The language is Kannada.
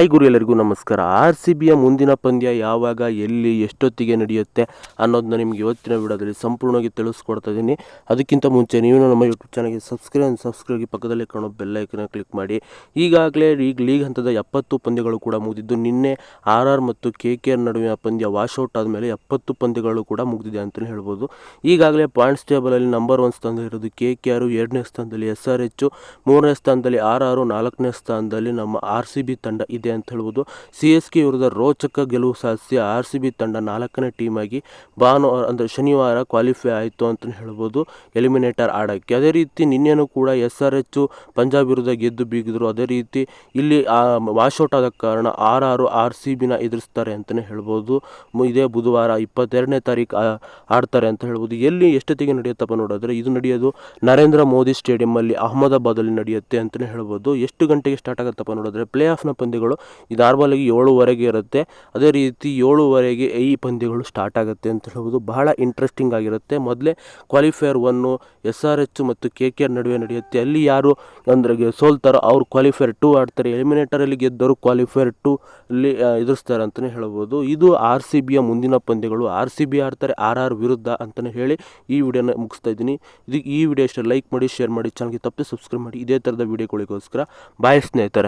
ಹಾಯ್ ಗುರು ಎಲ್ಲರಿಗೂ ನಮಸ್ಕಾರ. ಆರ್ ಸಿ ಬಿಯ ಮುಂದಿನ ಪಂದ್ಯ ಯಾವಾಗ, ಎಲ್ಲಿ, ಎಷ್ಟೊತ್ತಿಗೆ ನಡೆಯುತ್ತೆ ಅನ್ನೋದನ್ನ ನಿಮ್ಗೆ ಇವತ್ತಿನ ವಿಡಿಯೋದಲ್ಲಿ ಸಂಪೂರ್ಣವಾಗಿ ತಿಳಿಸ್ಕೊಡ್ತಾ ಇದ್ದೀನಿ ಅದಕ್ಕಿಂತ ಮುಂಚೆ ನೀವು ನಮ್ಮ ಯೂಟ್ಯೂಬ್ ಚಾನಲ್ಗೆ ಸಬ್ಸ್ಕ್ರೈಬ್ ಸಬ್ಸ್ಕ್ರೈಬ್ ಪಕ್ಕದಲ್ಲಿ ಕಾಣೋ ಬೆಲ್ಲೈಕನ್ನ ಕ್ಲಿಕ್ ಮಾಡಿ. ಈಗಾಗಲೇ ಈಗ ಲೀಗ್ ಹಂತದ ಎಪ್ಪತ್ತು ಪಂದ್ಯಗಳು ಕೂಡ ಮುಗಿದಿದ್ದು, ನಿನ್ನೆ ಆರ್ ಆರ್ ಮತ್ತು ಕೆ ಕೆ ಆರ್ ನಡುವಿನ ಪಂದ್ಯ ವಾಶೌಟ್ ಆದಮೇಲೆ ಎಪ್ಪತ್ತು ಪಂದ್ಯಗಳು ಕೂಡ ಮುಗಿದಿದೆ ಅಂತಲೇ ಹೇಳ್ಬೋದು. ಈಗಾಗಲೇ ಪಾಯಿಂಟ್ಸ್ ಟೇಬಲಲ್ಲಿ ನಂಬರ್ ಒನ್ ಸ್ಥಾನದಲ್ಲಿರೋದು ಕೆ ಕೆ ಆರು, ಎರಡನೇ ಸ್ಥಾನದಲ್ಲಿ ಎಸ್ ಆರ್ ಎಚ್, ಮೂರನೇ ಸ್ಥಾನದಲ್ಲಿ ಆರ್ ಆರು, ನಾಲ್ಕನೇ ಸ್ಥಾನದಲ್ಲಿ ನಮ್ಮ ಆರ್ ಸಿ ಬಿ ತಂಡ ಇದೆ. ಅಂತ ಹೇಳ್ಬೋದು. ಸಿ ಎಸ್ ಕೆ ವಿರುದ್ಧ ರೋಚಕ ಗೆಲುವು ಸಾಧಿಸಿ ಆರ್ ಸಿ ಬಿ ತಂಡ ನಾಲ್ಕನೇ ಟೀಮ್ ಆಗಿ ಭಾನುವಾರ ಅಂದರೆ ಶನಿವಾರ ಕ್ವಾಲಿಫೈ ಆಯಿತು ಅಂತ ಹೇಳ್ಬೋದು. ಎಲಿಮಿನೇಟರ್ ಆಡೋಕ್ಕೆ. ಅದೇ ರೀತಿ ನಿನ್ನೆನೂ ಕೂಡ ಎಸ್ ಆರ್ ಎಚ್ ಪಂಜಾಬ್ ವಿರುದ್ಧ ಗೆದ್ದು ಬೀಗಿದ್ರು. ಅದೇ ರೀತಿ ಇಲ್ಲಿ ವಾಶೌಟ್ ಆದ ಕಾರಣ ಆರ್ ಆರು ಆರ್ ಸಿ ಬಿನ ಎದುರಿಸ್ತಾರೆ ಅಂತಲೇ ಹೇಳ್ಬೋದು. ಇದೇ ಬುಧವಾರ ಇಪ್ಪತ್ತೆರಡನೇ ತಾರೀಕು ಆಡ್ತಾರೆ ಅಂತ ಹೇಳ್ಬೋದು. ಎಲ್ಲಿ ಎಷ್ಟೊತ್ತಿಗೆ ನಡೆಯುತ್ತಪ್ಪ ನೋಡಿದ್ರೆ ಇದು ನಡೆಯೋದು ನರೇಂದ್ರ ಮೋದಿ ಸ್ಟೇಡಿಯಂ ಅಲ್ಲಿ ಅಹಮದಾಬಾದಲ್ಲಿ ನಡೆಯುತ್ತೆ ಅಂತಲೇ ಹೇಳ್ಬೋದು. ಎಷ್ಟು ಗಂಟೆಗೆ ಸ್ಟಾರ್ಟ್ ಆಗುತ್ತಪ್ಪ ನೋಡಿದ್ರೆ? ಪ್ಲೇ ಆಫ್ನ ಪಂದ್ಯಗಳು ಇದು ನಾರ್ಮಲಾಗಿ ಏಳುವರೆಗೆ ಇರುತ್ತೆ. ಅದೇ ರೀತಿ ಏಳುವರೆಗೆ ಈ ಪಂದ್ಯಗಳು ಸ್ಟಾರ್ಟ್ ಆಗುತ್ತೆ ಅಂತ ಹೇಳ್ಬೋದು. ಬಹಳ ಇಂಟ್ರೆಸ್ಟಿಂಗ್ ಆಗಿರುತ್ತೆ. ಮೊದಲೇ qualifier one S R H ಮತ್ತು ಕೆ ಕೆ ಆರ್ ನಡುವೆ ನಡೆಯುತ್ತೆ. ಅಲ್ಲಿ ಯಾರು ಅಂದ್ರೆ ಸೋಲ್ತಾರೋ ಅವ್ರು ಕ್ವಾಲಿಫೈಯರ್ ಟೂ ಆಡ್ತಾರೆ. ಎಲಿಮಿನೇಟರಲ್ಲಿ ಗೆದ್ದವರು ಕ್ವಾಲಿಫೈಯರ್ ಟೂ ಅಲ್ಲಿ ಎದುರಿಸ್ತಾರೆ ಅಂತಲೇ ಹೇಳ್ಬೋದು. ಇದು ಆರ್ ಸಿ ಬಿಯ ಮುಂದಿನ ಪಂದ್ಯಗಳು. ಆರ್ ಸಿ ಬಿ ಆಡ್ತಾರೆ ಆರ್ ಆರ್ ವಿರುದ್ಧ ಅಂತಲೇ ಹೇಳಿ ಈ ವಿಡಿಯೋನ ಮುಗಿಸ್ತಾ ಇದ್ದೀನಿ. ಇದು ಈ ವಿಡಿಯೋ ಇಷ್ಟ, ಲೈಕ್ ಮಾಡಿ ಶೇರ್ ಮಾಡಿ ಚಾನಲ್ಗೆ ತಪ್ಪದೆ ಸಬ್ಸ್ಕ್ರೈಬ್ ಮಾಡಿ. ಇದೇ ಥರದ ವಿಡಿಯೋಗಳಿಗೋಸ್ಕರ. ಬಾಯ್ ಸ್ನೇಹಿತರೆ.